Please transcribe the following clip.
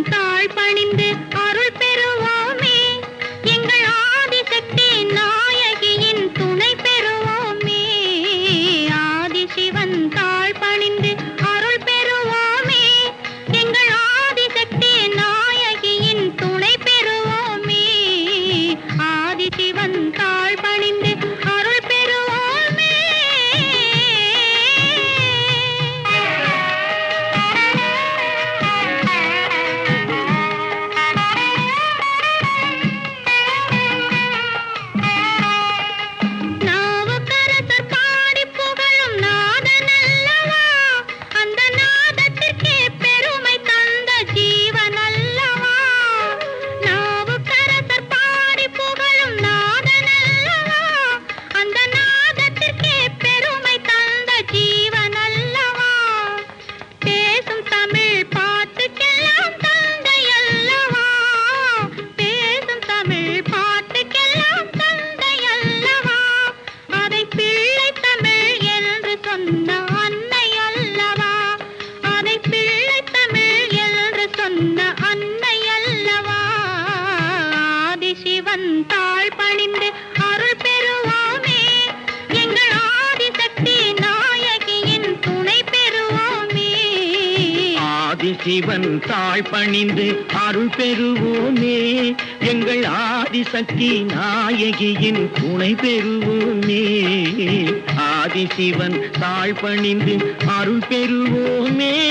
தாழ் பணிந்து தாழ் பணிந்து அருள் பெறுவோமே. எங்கள் ஆதிசக்தி நாயகியின் துணை பெறுவோமே. ஆதிசிவன் தாழ் பணிந்து அருள் பெறுவோமே. எங்கள் ஆதிசக்தி நாயகியின் துணை பெறுவோமே. ஆதிசிவன் தாழ் பணிந்து அருள் பெறுவோமே.